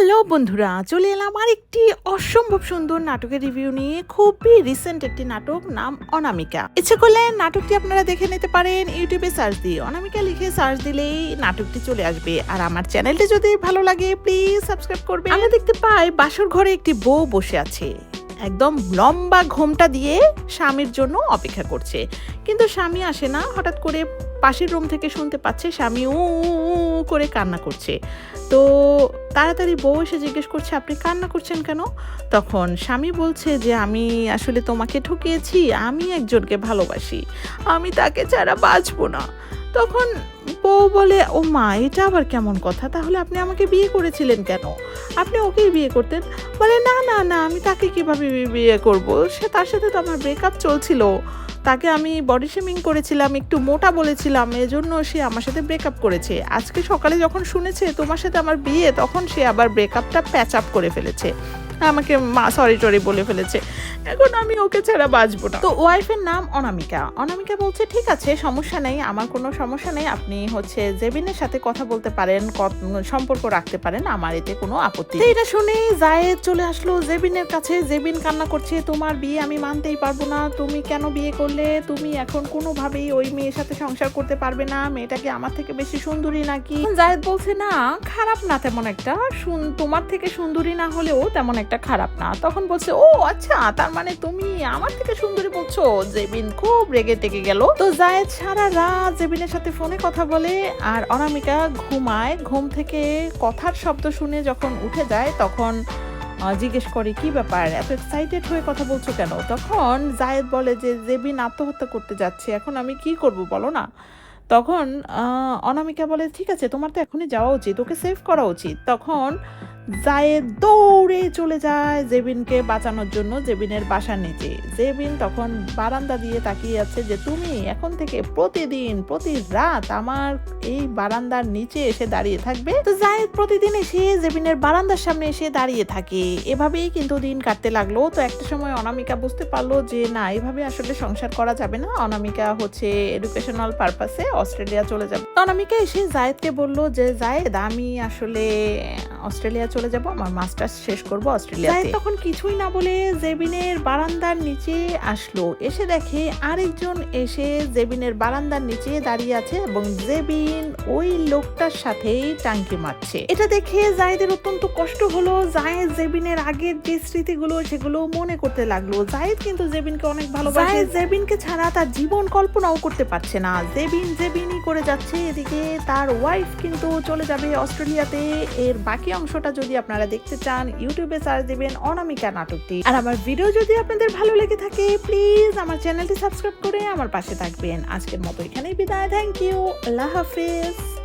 Hello বন্ধুরা, চলে এলাম আর একটি অসম্ভব সুন্দর নাটকের রিভিউ নিয়ে, খুবই রিসেন্ট একটি নাটক, নাম অনামিকা। ইচ্ছে করলে নাটকটি আপনারা দেখে নিতে পারেন, ইউটিউবে সার্চ দিয়ে। অনামিকা লিখে সার্চ দিলেই নাটকটি চলে আসবে। আর আমার চ্যানেলটি যদি ভালো লাগে প্লিজ সাবস্ক্রাইব করবে আমরা দেখতে পাই বাসর ঘরে একটি বউ বসে আছে। একদম লম্বা ঘোমটা দিয়ে স্বামীর জন্য অপেক্ষা করছে। কিন্তু স্বামী আসে না, হঠাৎ করে পাশের রুম থেকে শুনতে পাচ্ছে স্বামী উ করে কান্না করছে। তো তাড়াতাড়ি বউ এসে জিজ্ঞেস করছে, আপনি কান্না করছেন কেন? তখন স্বামী বলছে যে, আমি আসলে তোমাকে ঠকিয়েছি, আমি একজনকে ভালোবাসি, আমি তাকে ছাড়া বাঁচবো না। তখন বউ বলে, ও মা, এটা আবার কেমন কথা? তাহলে আপনি আমাকে বিয়ে করেছিলেন কেন? আপনি ওকেই বিয়ে করতেন? বলে, না না না, আমি তাকে কীভাবে বিয়ে করব? সে তার সাথে তো আমার ব্রেকআপ চলছিল। তাকে আমি বডি শেমিং করেছিলাম, একটু মোটা বলেছিলাম, এজন্য সে আমার সাথে ব্রেকআপ করেছে। আজকে সকালে যখন শুনেছে তোমার সাথে আমার বিয়ে, তখন সে আবার ব্রেকআপটা প্যাচ আপ করে ফেলেছে। আমাকে মা সরি টরি বলে ফেলেছে। এখন আমি ওকে ছাড়া বাঁচবো না। তো ওয়াইফের নাম অনামিকা। অনামিকা বলছে ঠিক আছে সমস্যা নেই আমার কোনো সমস্যা নেই। আপনি হচ্ছে জেবিনের সাথে কথা বলতে পারেন সম্পর্ক রাখতে পারেন আমার এতে কোনো আপত্তি। এটা শুনে জায়েদ চলে আসলো জেবিনের কাছে। জেবিন কান্না করছে তোমার বিয়ে আমি মানতেই পারব না। তুমি কেন বিয়ে করলে? তুমি এখন কোনোভাবেই ওই মেয়ের সাথে সংসার করতে পারবে না। মেয়েটাকে আমার থেকে বেশি সুন্দরী নাকি? জায়েদ বলছে না খারাপ না তেমন একটা। তোমার থেকে সুন্দরী না হলেও তেমন একটা খারাপ না। তখন বলছে, ও আচ্ছা তার মানে তুমি আমার থেকে সুন্দরী বলছো? জেবিন খুব রেগে টেগে গেল। তো জায়েদ সারা রাত জেবিনের সাথে ফোনে কথা বলে আর অনামিকা ঘুমায়। ঘুম থেকে কথার শব্দ শুনে যখন উঠে যায়, তখন জিজ্ঞেস করে, কি ব্যাপার? এত এক্সাইটেড হয়ে কথা বলছো কেন? তখন জায়েদ বলে যে, জেবিন আত্মহত্যা করতে যাচ্ছে, এখন আমি কি করব বলো না? তখন অনামিকা বলে, ঠিক আছে, তোমার তো এখনই যাওয়া উচিত, ওকে সেভ করা উচিত। তখন জায়েদ দৌড়ে চলে যায় জেবিনকে বাঁচানোর জন্য জেবিনের বাসার নিচে। জেবিন তখন বারান্দা দিয়ে তাকিয়ে আছে যে, তুমি এখন থেকে প্রতিদিন প্রতি রাত আমার এই বারান্দার নিচে এসে দাঁড়িয়ে থাকবে? তো জায়েদ প্রতিদিন এসে জেবিনের বারান্দার সামনে এসে দাঁড়িয়ে থাকে। এভাবেই কিন্তু দিন কাটতে লাগল। তো একটা সময় অনামিকা বুঝতে পারল যে, না, এভাবে আসলে সংসার করা যাবে না। অনামিকা হচ্ছে এডুকেশনাল পারপাসে অস্ট্রেলিয়া চলে যাবে। অনামিকা এসে জায়েদকে বলল যে, জায়েদ, আমি আসলে অস্ট্রেলিয়া চলে যাব আমার মাস্টার্স শেষ করব অস্ট্রেলিয়াতে। তখন কিছুই না বলে জেবিনের বারান্দার নিচে আসলো। এসে দেখে আরেকজন এসে জেবিনের বারান্দার নিচে দাঁড়িয়ে আছে এবং জেবিন ওই লোকটার সাথেই টাঙ্কি মারছে। এটা দেখে জায়েদের অত্যন্ত কষ্ট হলো। জায়েদ জেবিনের আগের যে স্মৃতিগুলো সেগুলো মনে করতে লাগল। জায়েদ কিন্তু জেবিনকে অনেক ভালোবাসে। জেবিনকে ছাড়া তার জীবন কল্পনাও করতে পারছে না। জেবিন জেবিনই করে যাচ্ছে। এদিকে তার ওয়াইফ কিন্তু চলে যাবে অস্ট্রেলিয়াতে। এর বাকি অংশটা যদি আপনারা দেখতে চান ইউটিউবে সার্চ দেবেন অনামিকা নাটকটি। আর আমার ভিডিও যদি আপনাদের ভালো লেগে থাকে প্লিজ আমার চ্যানেলটি সাবস্ক্রাইব করে আমার পাশে থাকবেন। আজকের মতো এখানেই বিদায়। থ্যাংক ইউ আল্লাহ হাফিজ।